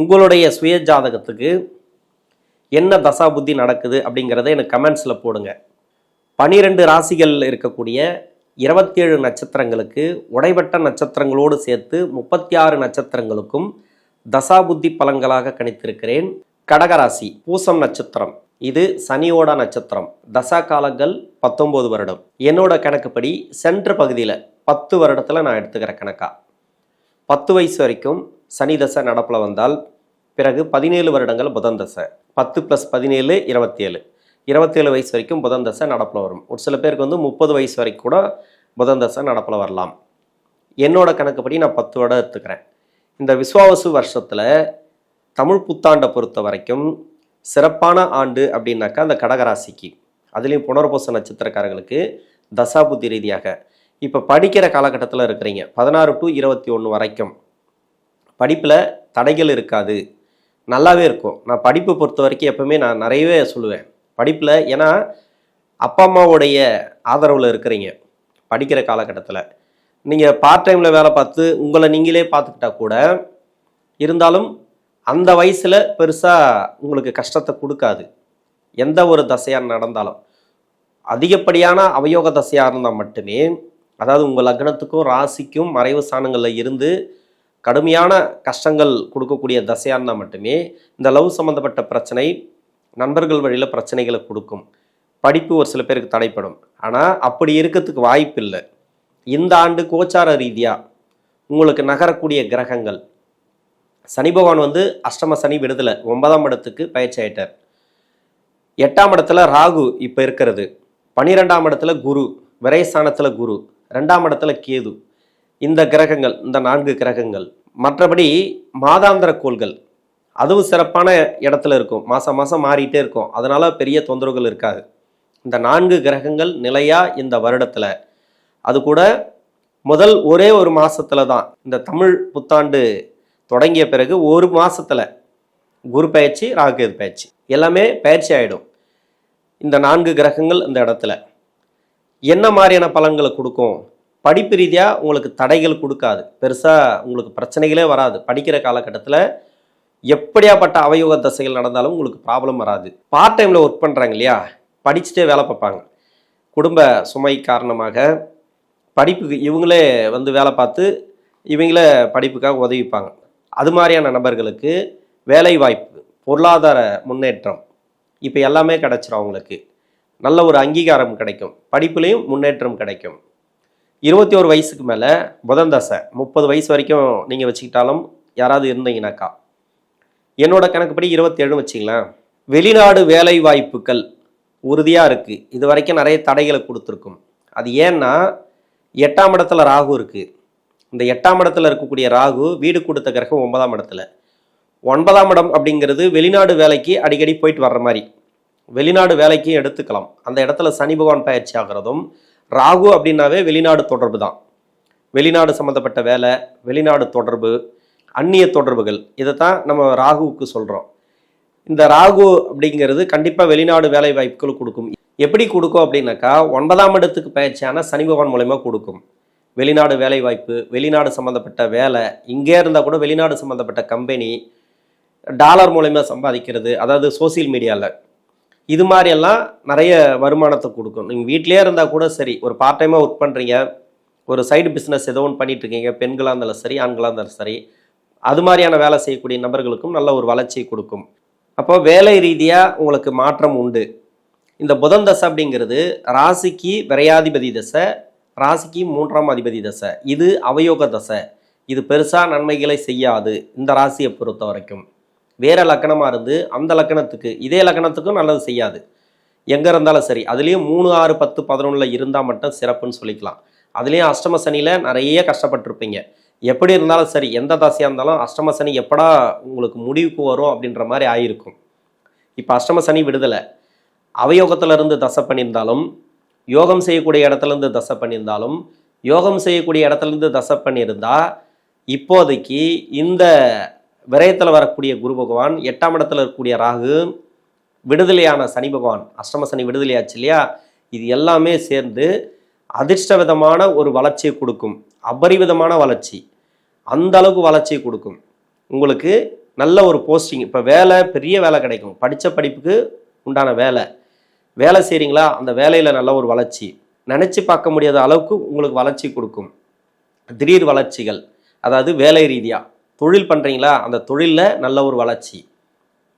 உங்களுடைய சுய ஜாதகத்துக்கு என்ன தசா புத்தி நடக்குது அப்படிங்கிறத எனக்கு கமெண்ட்ஸில் போடுங்க. பனிரெண்டு ராசிகள் இருக்கக்கூடிய இருபத்தேழு நட்சத்திரங்களுக்கு உடைபட்ட நட்சத்திரங்களோடு சேர்த்து முப்பத்தி ஆறு நட்சத்திரங்களுக்கும் தசாபுத்தி பலன்களாக கணித்திருக்கிறேன். கடகராசி பூசம் நட்சத்திரம். இது சனியோட நட்சத்திரம். தசா காலங்கள் பத்தொம்போது வருடம். என்னோட கணக்குப்படி சென்ற பகுதியில் பத்து வருடத்தில் நான் எடுத்துக்கிற கணக்கா? பத்து வயசு வரைக்கும் சனி தசை நடப்பில் வந்தால் பிறகு பதினேழு வருடங்கள் புதன் தசை. பத்து ப்ளஸ் பதினேழு இருபத்தேழு. இருபத்தேழு வயசு வரைக்கும் புதன் தசை நடப்பில் வரும். ஒரு சில பேருக்கு வந்து முப்பது வயசு வரைக்கும் கூட புதன் தசை நடப்பில் வரலாம். என்னோட கணக்குப்படி நான் பத்து வருடம் எடுத்துக்கிறேன். இந்த விஸ்வாவசு வருஷத்தில் தமிழ் புத்தாண்டை பொறுத்த வரைக்கும் சிறப்பான ஆண்டு அப்படின்னாக்கா அந்த கடகராசிக்கு. அதுலேயும் புனர்பூச நட்சத்திரக்காரங்களுக்கு தசாபுத்தி ரீதியாக. இப்போ படிக்கிற காலகட்டத்தில் இருக்கிறீங்க. பதினாறு டு இருபத்தி ஒன்று வரைக்கும். படிப்பில் தடைகள் இருக்காது. நல்லாவே இருக்கும். நான் படிப்பை பொறுத்த வரைக்கும் எப்பவுமே நான் நிறையவே சொல்லுவேன். படிப்பில் ஏன்னா அப்பா அம்மாவுடைய ஆதரவில் இருக்கிறீங்க படிக்கிற காலகட்டத்தில். நீங்கள் பார்ட் டைமில் வேலை பார்த்து உங்களை நீங்களே பார்த்துக்கிட்டா கூட இருந்தாலும் அந்த வயசில் பெருசாக உங்களுக்கு கஷ்டத்தை கொடுக்காது. எந்த ஒரு தசையாக நடந்தாலும். அதிகப்படியான அவயோக தசையாக இருந்தால் மட்டுமே அதாவது உங்கள் லக்னத்துக்கும் ராசிக்கும் மறைவு ஸ்தானங்களில் இருந்து கடுமையான கஷ்டங்கள் கொடுக்கக்கூடிய தசையாக இருந்தால் மட்டுமே இந்த லவ் சம்மந்தப்பட்ட பிரச்சனை நண்பர்கள் வழியில் பிரச்சனைகளை கொடுக்கும். படிப்பு ஒரு சில பேருக்கு தடைப்படும். ஆனால் அப்படி இருக்கிறதுக்கு வாய்ப்பு இல்லை. இந்த ஆண்டு கோச்சார ரீதியாக உங்களுக்கு நகரக்கூடிய கிரகங்கள். சனி பகவான் வந்து அஷ்டம சனி விடுதலை ஒன்பதாம் இடத்துக்கு பயிற்சி ஆயிட்டார். எட்டாம் இடத்துல ராகு இப்போ இருக்கிறது. பனிரெண்டாம் இடத்துல குரு விரைஸ்தானத்தில் குரு ரெண்டாம் இடத்துல கேது. இந்த கிரகங்கள் இந்த நான்கு கிரகங்கள். மற்றபடி மாதாந்திர கோள்கள். அதுவும் சிறப்பான இடத்துல இருக்கும். மாதம் மாதம் மாறிட்டே இருக்கும். அதனால் பெரிய தொந்தரவுகள் இருக்காது. இந்த நான்கு கிரகங்கள் நிலையாக இந்த வருடத்தில். அது கூட முதல் ஒரே ஒரு மாதத்தில் தான். இந்த தமிழ் புத்தாண்டு தொடங்கிய பிறகு ஒரு மாதத்தில் குரு பயிற்சி ராகுகேது பயிற்சி. எல்லாமே பயிற்சி ஆகிடும் இந்த நான்கு கிரகங்கள் இந்த இடத்துல. என்ன மாதிரியான பலன்களை கொடுக்கும்? படிப்பு ரீதியாக உங்களுக்கு தடைகள் கொடுக்காது. பெருசாக உங்களுக்கு பிரச்சனைகளே வராது. படிக்கிற காலகட்டத்தில் எப்படியாப்பட்ட அவயோக தசைகள் நடந்தாலும் உங்களுக்கு ப்ராப்ளம் வராது. பார்ட் டைமில் ஒர்க் பண்ணுறாங்க இல்லையா? படிச்சுட்டே வேலை பார்ப்பாங்க. குடும்ப சுமை காரணமாக படிப்புக்கு இவங்களே வந்து வேலை பார்த்து இவங்களே படிப்புக்காக உதவிப்பாங்க. அது மாதிரியான நபர்களுக்கு வேலை வாய்ப்பு பொருளாதார முன்னேற்றம் இப்போ எல்லாமே கிடச்சிரும் அவங்களுக்கு. நல்ல ஒரு அங்கீகாரம் கிடைக்கும். படிப்புலேயும் முன்னேற்றம் கிடைக்கும். இருபத்தி ஒரு வயசுக்கு மேலே புதன் தசை முப்பது வயசு வரைக்கும் நீங்கள் வச்சுக்கிட்டாலும் யாராவது இருந்தீங்கனாக்கா என்னோட கணக்குப்படி இருபத்தேழு வச்சுக்கலாம் வெளிநாடு வேலை வாய்ப்புகள் உறுதியாக இருக்குது இது வரைக்கும் நிறைய தடைகளை கொடுத்துருக்கும். அது ஏன்னா எட்டாம் இடத்துல ராகு இருக்குது இந்த எட்டாம் இடத்துல இருக்கக்கூடிய ராகு வீடு கொடுத்த கிரகம் ஒன்பதாம் இடத்துல. ஒன்பதாம் இடம் அப்படிங்கிறது வெளிநாடு வேலைக்கு அடிக்கடி போயிட்டு வர்ற மாதிரி. வெளிநாடு வேலைக்கும் எடுத்துக்கலாம். அந்த இடத்துல சனி பகவான் பயிற்சி ஆகிறதும் ராகு அப்படின்னாவே வெளிநாடு தொடர்பு தான். வெளிநாடு சம்மந்தப்பட்ட வேலை வெளிநாடு தொடர்பு அந்நிய தொடர்புகள். இதை தான் நம்ம ராகுவுக்கு சொல்கிறோம் இந்த ராகு அப்படிங்கிறது கண்டிப்பாக வெளிநாடு வேலை வாய்ப்புகள் கொடுக்கும். எப்படி கொடுக்கும் அப்படின்னாக்கா ஒன்பதாம் இடத்துக்கு பயிற்சியான சனி பகவான் மூலயமா கொடுக்கும். வெளிநாடு வேலை வாய்ப்பு வெளிநாடு சம்மந்தப்பட்ட வேலை இங்கே இருந்தால் கூட வெளிநாடு சம்மந்தப்பட்ட கம்பெனி டாலர் மூலயமா சம்பாதிக்கிறது அதாவது சோசியல் மீடியாவில் இது மாதிரியெல்லாம் நிறைய வருமானத்தை கொடுக்கும். நீங்கள் வீட்டிலே இருந்தால் கூட சரி ஒரு பார்ட் டைமாக ஒர்க் பண்ணுறீங்க ஒரு சைடு பிஸ்னஸ் ஏதோ ஒன்று பண்ணிட்டு இருக்கீங்க பெண்களாக இருந்தாலும் சரி ஆண்களாக இருந்தாலும் சரி அது மாதிரியான வேலை செய்யக்கூடிய நபர்களுக்கும் நல்ல ஒரு வளர்ச்சியை கொடுக்கும். அப்போ வேலை ரீதியாக உங்களுக்கு மாற்றம் உண்டு. இந்த புதன் தசை அப்படிங்கிறது ராசிக்கு விரையாதிபதி தசை ராசிக்கு மூன்றாம் அதிபதி தசை. இது அவயோக தசை. இது பெருசாக நன்மைகளை செய்யாது இந்த ராசியை பொறுத்த வரைக்கும் வேற லக்கணமாக இருந்து அந்த லக்கணத்துக்கு இதே லக்கணத்துக்கும் நல்லது செய்யாது. எங்கே இருந்தாலும் சரி அதுலேயும் மூணு ஆறு பத்து பதினொன்றில் இருந்தால் மட்டும் சிறப்புன்னு சொல்லிக்கலாம். அதுலேயும் அஷ்டம சனியில் நிறைய கஷ்டப்பட்டிருப்பீங்க. எப்படி இருந்தாலும் சரி எந்த தசையாக இருந்தாலும் அஷ்டம சனி எப்படா உங்களுக்கு முடிவுக்கு வரும் அப்படின்ற மாதிரி ஆயிருக்கும். இப்போ அஷ்டம சனி விடுதலை. அவயோகத்துல இருந்து தசை பண்ணியிருந்தாலும் யோகம் செய்யக்கூடிய இடத்துல இருந்து தசை பண்ணியிருந்தாலும் யோகம் செய்யக்கூடிய இடத்துல இருந்து தசை பண்ணியிருந்தா இப்போதைக்கு இந்த விரயத்தில் வரக்கூடிய குரு பகவான் எட்டாம் இடத்துல இருக்கக்கூடிய ராகு விடுதலையான சனி பகவான் அஷ்டம சனி விடுதலையாச்சு இல்லையா? இது எல்லாமே சேர்ந்து அதிர்ஷ்டவிதமான ஒரு வளர்ச்சியை கொடுக்கும். அபரிவிதமான வளர்ச்சி. அந்த அளவுக்கு வளர்ச்சியை கொடுக்கும். உங்களுக்கு நல்ல ஒரு போஸ்டிங் இப்போ வேலை பெரிய வேலை கிடைக்கும். படித்த படிப்புக்கு உண்டான வேலை. வேலை செய்கிறீங்களா அந்த வேலையில் நல்ல ஒரு வளர்ச்சி. நினச்சி பார்க்க முடியாத அளவுக்கு உங்களுக்கு வளர்ச்சி கொடுக்கும். திடீர் வளர்ச்சிகள். அதாவது வேலை ரீதியாக தொழில் பண்ணுறீங்களா அந்த தொழிலில் நல்ல ஒரு வளர்ச்சி.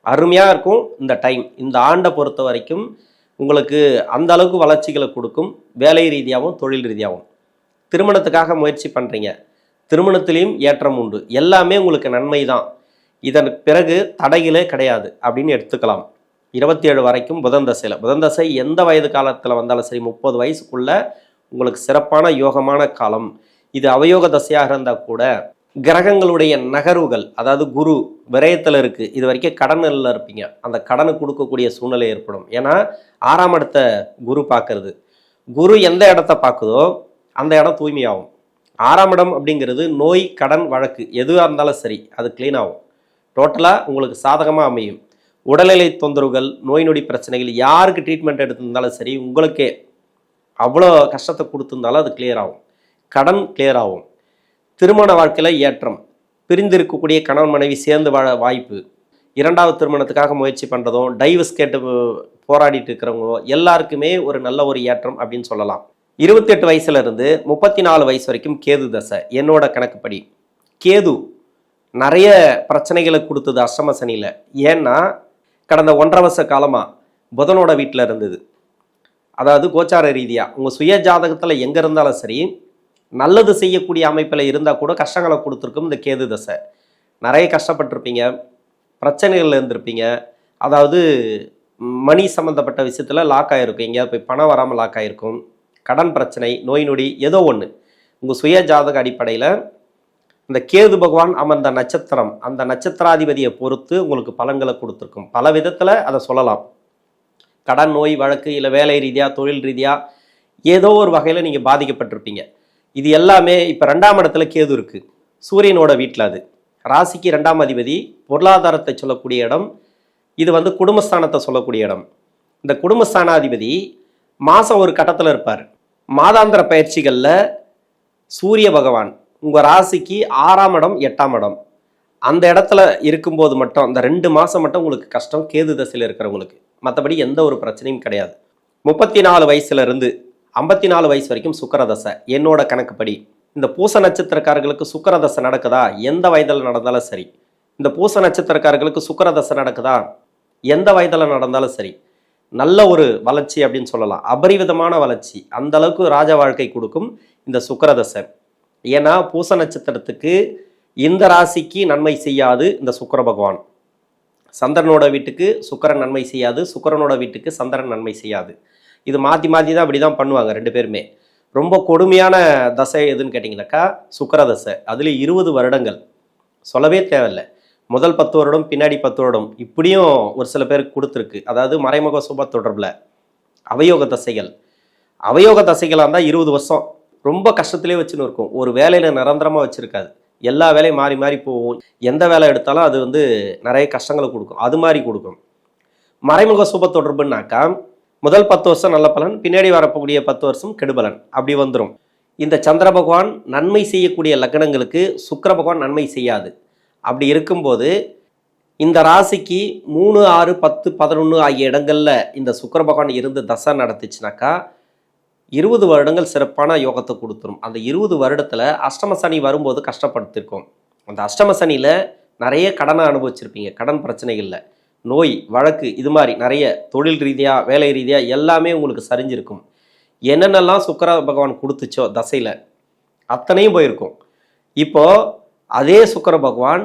அருமையாக இருக்கும் இந்த டைம் இந்த ஆண்டை பொறுத்த வரைக்கும் உங்களுக்கு அந்த அளவுக்கு வளர்ச்சிகளை கொடுக்கும். வேலை ரீதியாகவும் தொழில் ரீதியாகவும். திருமணத்துக்காக முயற்சி பண்ணுறீங்க திருமணத்திலையும் ஏற்றம் உண்டு. எல்லாமே உங்களுக்கு நன்மை தான் இதன் பிறகு தடைகளே கிடையாது அப்படின்னு எடுத்துக்கலாம். இருபத்தி ஏழு வரைக்கும் புதன் தசையில். புதன் தசை எந்த வயது காலத்தில் வந்தாலும் சரி முப்பது வயசுக்குள்ளே உங்களுக்கு சிறப்பான யோகமான காலம். இது அவயோக தசையாக இருந்தால் கூட கிரகங்களுடைய நகர்வுகள் அதாவது குரு விரயத்தில் இருக்குது இது வரைக்கும் கடனில் இருப்பீங்க. அந்த கடனை கொடுக்கக்கூடிய சூழ்நிலை ஏற்படும். ஏன்னா ஆறாம் இடத்த குரு பார்க்கறது. குரு எந்த இடத்த பார்க்குதோ அந்த இடம் தூய்மையாகும். ஆறாம் இடம் அப்படிங்கிறது நோய் கடன் வழக்கு எதுவாக இருந்தாலும் சரி அது க்ளீன் ஆகும். டோட்டலாக உங்களுக்கு சாதகமாக அமையும். உடல்நிலை தொந்தரவுகள் நோய் நொடி பிரச்சனைகள் யாருக்கு ட்ரீட்மெண்ட் எடுத்திருந்தாலும் சரி உங்களுக்கே அவ்வளோ கஷ்டத்தை கொடுத்துருந்தாலும் அது கிளியர் ஆகும். கடன் கிளியர் ஆகும். திருமண வாழ்க்கையில் ஏற்றம். பிரிந்திருக்கக்கூடிய கணவன் மனைவி சேர்ந்து வாழ வாய்ப்பு. இரண்டாவது திருமணத்துக்காக முயற்சி பண்ணுறதும் டைவர்ஸ் கேட்டு போராடிட்டு இருக்கிறவங்களோ எல்லாருக்குமே ஒரு நல்ல ஒரு ஏற்றம் அப்படின்னு சொல்லலாம். இருபத்தெட்டு வயசுல இருந்து முப்பத்தி நாலு வயசு வரைக்கும் கேது தசை என்னோட கணக்குப்படி. கேது நிறைய பிரச்சனைகளை கொடுத்தது அஷ்டம சனியில். ஏன்னா கடந்த ஒன்றரை வருஷ காலமாக புதனோட வீட்டில் இருந்தது. அதாவது கோச்சார ரீதியாக உங்கள் சுய ஜாதகத்தில் எங்கே இருந்தாலும் சரி நல்லது செய்யக்கூடிய அமைப்பில் இருந்தால் கூட கஷ்டங்களை கொடுத்துருக்கும் இந்த கேது தசை. நிறைய கஷ்டப்பட்டிருப்பீங்க பிரச்சனைகளில் இருந்திருப்பீங்க. அதாவது மணி சம்மந்தப்பட்ட விஷயத்தில் லாக் ஆகிருக்கும் எங்கேயாவது போய் பணம் வராமல் லாக் ஆகிருக்கும் கடன் பிரச்சனை நோய் நொடி ஏதோ ஒன்று உங்கள் சுய ஜாதக அடிப்படையில் இந்த கேது பகவான் அமர்ந்த நட்சத்திரம் அந்த நட்சத்திராதிபதியை பொறுத்து உங்களுக்கு பலன்களை கொடுத்துருக்கும். பல விதத்தில் அதை சொல்லலாம். கடன் நோய் வழக்கு இல்லை வேலை ரீதியாக தொழில் ரீதியாக ஏதோ ஒரு வகையில் நீங்கள் பாதிக்கப்பட்டிருப்பீங்க. இது எல்லாமே இப்போ ரெண்டாம் இடத்துல கேது இருக்குது சூரியனோட வீட்டில் அது. ராசிக்கு ரெண்டாம் அதிபதி பொருளாதாரத்தை சொல்லக்கூடிய இடம் இது வந்து குடும்பஸ்தானத்தை சொல்லக்கூடிய இடம். இந்த குடும்பஸ்தானாதிபதி மாதம் ஒரு கட்டத்தில் இருப்பார். மாதாந்திர பயிற்சிகளில் சூரிய பகவான் உங்கள் ராசிக்கு ஆறாம் இடம் எட்டாம் இடம். அந்த இடத்துல இருக்கும்போது மட்டும் அந்த ரெண்டு மாதம் மட்டும் உங்களுக்கு கஷ்டம் கேது தசையில் இருக்கிறவங்களுக்கு. மற்றபடி எந்த ஒரு பிரச்சனையும் கிடையாது. முப்பத்தி நாலு வயசுலேருந்து ஐம்பத்தி நாலு வயசு வரைக்கும் சுக்கரதசை. என்னோட கணக்குப்படி இந்த பூச நட்சத்திரக்காரர்களுக்கு சுக்கரதசை நடக்குதா? எந்த வயதில் நடந்தாலும் சரி. இந்த பூச நட்சத்திரக்காரர்களுக்கு சுக்கரதசை நடக்குதா? எந்த வயதில் நடந்தாலும் சரி. நல்ல ஒரு வளர்ச்சி அப்படின்னு சொல்லலாம். அபரிவிதமான வளர்ச்சி. அந்த அளவுக்கு ராஜ வாழ்க்கை கொடுக்கும் இந்த சுக்கரதசை. ஏன்னா பூச நட்சத்திரத்துக்கு இந்த ராசிக்கு நன்மை செய்யாது இந்த சுக்கர பகவான். சந்திரனோட வீட்டுக்கு சுக்கரன் நன்மை செய்யாது. சுக்கரனோட வீட்டுக்கு சந்திரன் நன்மை செய்யாது. இது மாற்றி மாற்றி தான் அப்படி தான் பண்ணுவாங்க ரெண்டு பேருமே. ரொம்ப கொடுமையான தசை எதுன்னு கேட்டிங்கனாக்கா சுக்கரதசை. அதில் இருபது வருடங்கள். சொல்லவே தேவையில்லை. முதல் பத்து வருடம் பின்னாடி பத்து வருடம். இப்படியும் ஒரு சில பேருக்கு கொடுத்துருக்கு. அதாவது மறைமுக சுப தொடர்பில். அவயோக தசைகள். அவயோக தசைகளாக இருந்தால் இருபது வருஷம். ரொம்ப கஷ்டத்திலே வச்சுன்னு இருக்கும். ஒரு வேலையில் நிரந்தரமாக வச்சுருக்காது. எல்லா வேலையும் மாறி மாறி போகும். எந்த வேலை எடுத்தாலும் அது வந்து நிறைய கஷ்டங்களை கொடுக்கும். அது மாதிரி கொடுக்கும். மறைமுக சுப தொடர்புனாக்கா முதல் பத்து வருஷம் நல்ல பலன் பின்னாடி வரக்கூடிய பத்து வருஷம் கெடுபலன் அப்படி வந்துடும் இந்த சந்திர பகவான் நன்மை செய்யக்கூடிய லக்னங்களுக்கு சுக்கர பகவான் நன்மை செய்யாது. அப்படி இருக்கும்போது இந்த ராசிக்கு மூணு ஆறு பத்து பதினொன்று ஆகிய இடங்களில் இந்த சுக்கர பகவான் இருந்து தசை நடத்துச்சுனாக்கா இருபது வருடங்கள் சிறப்பான யோகத்தை கொடுத்துரும். அந்த இருபது வருடத்தில் அஷ்டம சனி வரும்போது கஷ்டப்படுத்திருக்கோம். அந்த அஷ்டம சனியில் நிறைய கடனை அனுபவிச்சிருப்பீங்க. கடன் பிரச்சனைகளில் நோய் வழக்கு இது மாதிரி நிறைய தொழில் ரீதியாக வேலை ரீதியாக எல்லாமே உங்களுக்கு சரிஞ்சிருக்கும். என்னென்னலாம் சுக்கர பகவான் கொடுத்துச்சோ தசையில் அத்தனையும் போயிருக்கும். இப்போ அதே சுக்கர பகவான்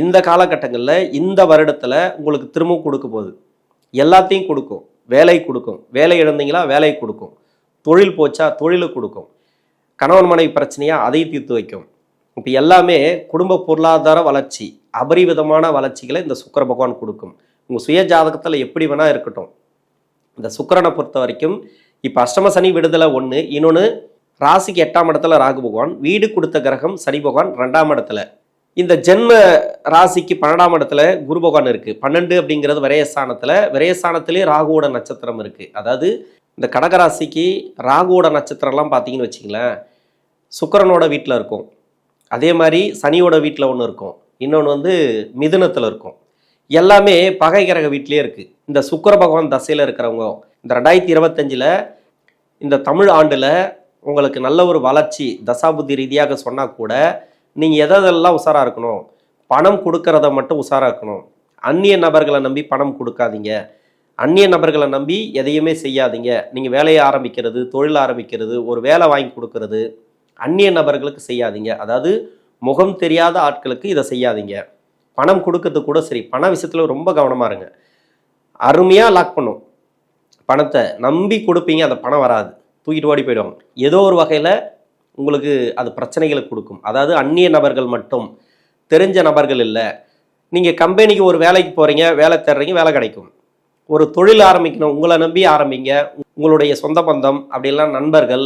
இந்த காலகட்டங்களில் இந்த வருடத்தில் உங்களுக்கு திரும்பவும் கொடுக்க போகுது. எல்லாத்தையும் கொடுக்கும். வேலை கொடுக்கும். வேலை இழந்தீங்களா வேலை கொடுக்கும். தொழில் போச்சா தொழிலை கொடுக்கும். கணவன் மனைவி பிரச்சனையாக அதை தீர்த்து வைக்கும். இப்போ எல்லாமே குடும்ப பொருளாதார வளர்ச்சி அபரிவிதமான வளர்ச்சிகளை இந்த சுக்கர பகவான் கொடுக்கும். உங்கள் சுய ஜாதகத்தில் எப்படி வேணால் இருக்கட்டும். இந்த சுக்கரனை பொறுத்த வரைக்கும் இப்போ அஷ்டம சனி விடுதலை ஒன்று இன்னொன்று ராசிக்கு எட்டாம் இடத்துல ராகு பகவான் வீடு கொடுத்த கிரகம் சனி பகவான் ரெண்டாம் இடத்துல. இந்த ஜென்ம ராசிக்கு பன்னெண்டாம் இடத்துல குரு பகவான் இருக்குது பன்னெண்டு அப்படிங்கிறது விரயஸ்தானத்தில் விரயஸ்தானத்திலே ராகுவோட நட்சத்திரம் இருக்குது அதாவது இந்த கடகராசிக்கு ராகுவோட நட்சத்திரம்லாம் பார்த்தீங்கன்னு வச்சிங்களேன் சுக்கரனோட வீட்டில் இருக்கும். அதே மாதிரி சனியோட வீட்டில் ஒன்று இருக்கும். இன்னொன்று வந்து மிதுனத்தில் இருக்கும். எல்லாமே பகை கிரக வீட்டிலே இருக்குது இந்த சுக்கர பகவான் தசையில் இருக்கிறவங்க இந்த ரெண்டாயிரத்தி இருபத்தஞ்சில் இந்த தமிழ் ஆண்டில் உங்களுக்கு நல்ல ஒரு வளர்ச்சி தசாபுத்தி ரீதியாக சொன்னால் கூட நீங்கள் எதெல்லாம் உஷாராக இருக்கணும்? பணம் கொடுக்கறத மட்டும் உஷாராக இருக்கணும். அந்நிய நபர்களை நம்பி பணம் கொடுக்காதீங்க. அந்நிய நபர்களை நம்பி எதையுமே செய்யாதீங்க. நீங்கள் வேலையை ஆரம்பிக்கிறது தொழில் ஆரம்பிக்கிறது ஒரு வேலை வாங்கி கொடுக்கறது அந்நிய நபர்களுக்கு செய்யாதீங்க. அதாவது முகம் தெரியாத ஆட்களுக்கு இதை செய்யாதீங்க. பணம் கொடுக்கறது கூட சரி. பண விஷயத்தில் ரொம்ப கவனமாக இருங்க. அருமையாக லாக் பண்ணும். பணத்தை நம்பி கொடுப்பீங்க அந்த பணம் வராது. தூக்கிட்டு ஓடி போயிடுவாங்க. ஏதோ ஒரு வகையில் உங்களுக்கு அது பிரச்சனைகளை கொடுக்கும். அதாவது அந்நிய நபர்கள் மட்டும் தெரிஞ்ச நபர்கள் இல்லை. நீங்கள் கம்பெனிக்கு ஒரு வேலைக்கு போகிறீங்க வேலை தேடுறீங்க வேலை கிடைக்கும். ஒரு தொழில் ஆரம்பிக்கணும் உங்களை நம்பி ஆரம்பிங்க. உங்களுடைய சொந்த பந்தம் அப்படிலாம் நண்பர்கள்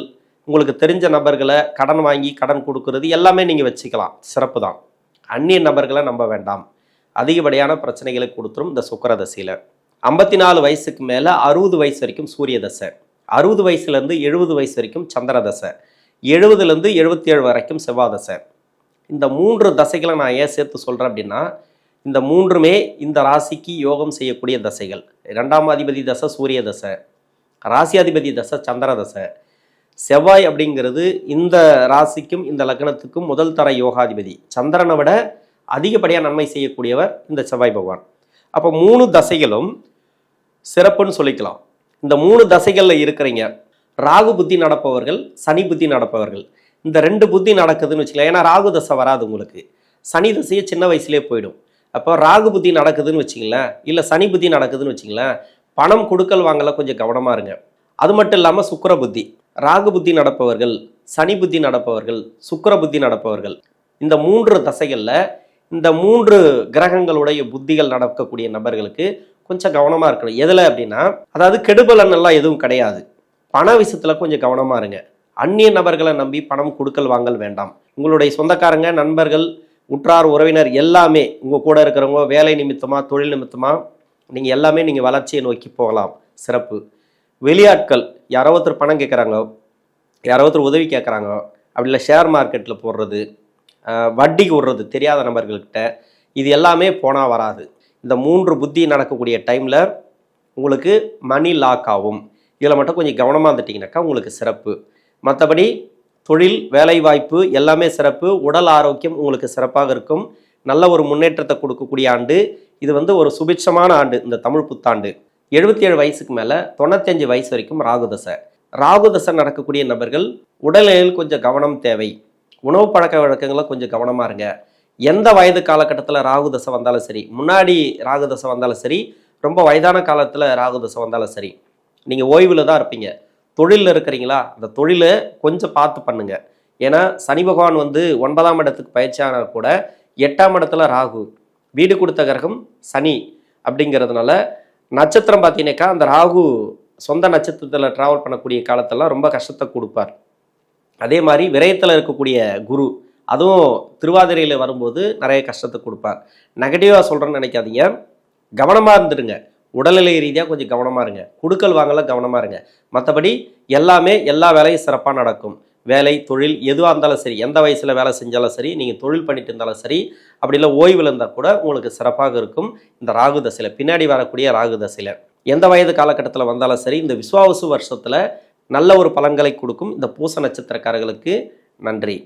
உங்களுக்கு தெரிஞ்ச நபர்களை கடன் வாங்கி கடன் கொடுக்கறது எல்லாமே நீங்கள் வச்சுக்கலாம். சிறப்பு தான். அந்நிய நபர்களை நம்ப வேண்டாம். அதிகப்படியான பிரச்சனைகளை கொடுத்துரும் இந்த சுக்கர தசையில் ஐம்பத்தி நாலு வயசுக்கு மேலே அறுபது வயசு வரைக்கும் சூரிய தசை அறுபது வயசுலேருந்து எழுபது வயசு வரைக்கும் சந்திர தசை எழுபதுலேருந்து எழுபத்தி ஏழு வரைக்கும் செவ்வாய் தசை இந்த மூன்று தசைகளை நான் ஏன் சேர்த்து சொல்கிறேன் அப்படின்னா இந்த மூன்றுமே இந்த ராசிக்கு யோகம் செய்யக்கூடிய தசைகள். இரண்டாம் அதிபதி தசை சூரிய தசை. ராசியாதிபதி தசை சந்திர தசை. செவ்வாய் அப்படிங்கிறது இந்த ராசிக்கும் இந்த லக்னத்துக்கும் முதல் தர யோகாதிபதி. சந்திரனை விட அதிகப்படியாக நன்மை செய்யக்கூடியவர் இந்த செவ்வாய் பகவான். அப்போ மூணு தசைகளும் சிறப்புன்னு சொல்லிக்கலாம். இந்த மூணு தசைகளில் இருக்கிறீங்க. ராகு புத்தி நடப்பவர்கள் சனி புத்தி நடப்பவர்கள். இந்த ரெண்டு புத்தி நடக்குதுன்னு வச்சுக்கலாம் ஏன்னா ராகு தசை வராது உங்களுக்கு. சனி தசையை சின்ன வயசுலேயே போயிடும். அப்போ ராகு புத்தி நடக்குதுன்னு வச்சிங்களேன் இல்லை சனி புத்தி நடக்குதுன்னு வச்சிங்களேன் பணம் கொடுக்கல் வாங்கல கொஞ்சம் கவனமாக இருங்க. அது மட்டும் இல்லாமல் சுக்கிர புத்தி. ராகு புத்தி நடப்பவர்கள் சனி புத்தி நடப்பவர்கள் சுக்கிர புத்தி நடப்பவர்கள் இந்த மூன்று தசைகளில் இந்த மூன்று கிரகங்களுடைய புத்திகள் நடக்கக்கூடிய நபர்களுக்கு கொஞ்சம் கவனமாக இருக்கணும். எதில் அப்படின்னா அதாவது கெடுபலன் எல்லாம் எதுவும் கிடையாது. பண விஷயத்தில் கொஞ்சம் கவனமாக இருங்க. அந்நிய நபர்களை நம்பி பணம் கொடுக்கல் வாங்கல் வேண்டாம். உங்களுடைய சொந்தக்காரங்க நண்பர்கள் உற்றார் உறவினர் எல்லாமே உங்கள் கூட இருக்கிறவங்க வேலை நிமித்தமாக தொழில் நிமித்தமாக நீங்கள் எல்லாமே நீங்கள் வளர்ச்சியை நோக்கி போகலாம். சிறப்பு. வெளியாட்கள் யாரோ ஒருத்தர் பணம் கேட்குறாங்க யாரோ ஒருத்தர் உதவி கேட்குறாங்க அப்படி இல்லை ஷேர் மார்க்கெட்டில் போடுறது வட்டி வட்டிக்கு விடுறது தெரியாத நபர்கள்கிட்ட இது எல்லாமே போனால் வராது. இந்த மூன்று புத்தி நடக்கக்கூடிய டைமில் உங்களுக்கு மணி லாக் ஆகும். இதில் மட்டும் கொஞ்சம் கவனமாக இருந்துட்டிங்கனாக்கா உங்களுக்கு சிறப்பு. மற்றபடி தொழில் வேலைவாய்ப்பு எல்லாமே சிறப்பு. உடல் ஆரோக்கியம் உங்களுக்கு சிறப்பாக இருக்கும். நல்ல ஒரு முன்னேற்றத்தை கொடுக்கக்கூடிய ஆண்டு. இது வந்து ஒரு சுபிட்சமான ஆண்டு. இந்த தமிழ் புத்தாண்டு. எழுபத்தி ஏழு வயசுக்கு மேலே தொண்ணூத்தஞ்சு வயசு வரைக்கும் ராகுதசை. ராகுதசை நடக்கக்கூடிய நபர்கள் உடல்நிலையில் கொஞ்சம் கவனம் தேவை. உணவு பழக்க வழக்கங்களை கொஞ்சம் கவனமாக இருங்க. எந்த வயது காலகட்டத்தில் ராகுதசை வந்தாலும் சரி முன்னாடி ராகுதசை வந்தாலும் சரி ரொம்ப வயதான காலத்தில் ராகுதசை வந்தாலும் சரி நீங்கள் ஓய்வில் தான் இருப்பீங்க. தொழிலில் இருக்கிறீங்களா அந்த தொழிலை கொஞ்சம் பார்த்து பண்ணுங்கள் ஏன்னா சனி பகவான் வந்து ஒன்பதாம் இடத்துக்கு பயிற்சியான கூட எட்டாம் இடத்துல ராகு. வீடு கொடுத்த கிரகம் சனி அப்படிங்கிறதுனால நட்சத்திரம் பார்த்தீங்கன்னாக்கா அந்த ராகு சொந்த நட்சத்திரத்தில் ட்ராவல் பண்ணக்கூடிய காலத்தெல்லாம் ரொம்ப கஷ்டத்தை கொடுப்பார். அதே மாதிரி விரயத்தில் இருக்கக்கூடிய குரு அதுவும் திருவாதிரையில் வரும்போது நிறைய கஷ்டத்தை கொடுப்பார். நெகட்டிவாக சொல்கிறேன்னு நினைக்காதீங்க. கவனமாக இருந்துடுங்க. உடல்நிலை ரீதியாக கொஞ்சம் கவனமாக இருங்க. குடுக்கல் வாங்கல கவனமாக இருங்க. மற்றபடி எல்லாமே எல்லா வேலையும் சிறப்பாக நடக்கும். வேலை தொழில் எதுவாக இருந்தாலும் சரி எந்த வயசில் வேலை செஞ்சாலும் சரி நீங்கள் தொழில் பண்ணிட்டு இருந்தாலும் சரி அப்படி இல்லை ஓய்வில் இருந்தால் கூட உங்களுக்கு சிறப்பாக இருக்கும். இந்த ராகு தசையில் பின்னாடி வரக்கூடிய ராகு தசையில். எந்த வயது காலகட்டத்தில் வந்தாலும் சரி இந்த விஸ்வாவசு வருஷத்தில் நல்ல ஒரு பலன்களை கொடுக்கும் இந்த பூச நட்சத்திரக்காரர்களுக்கு நன்றி.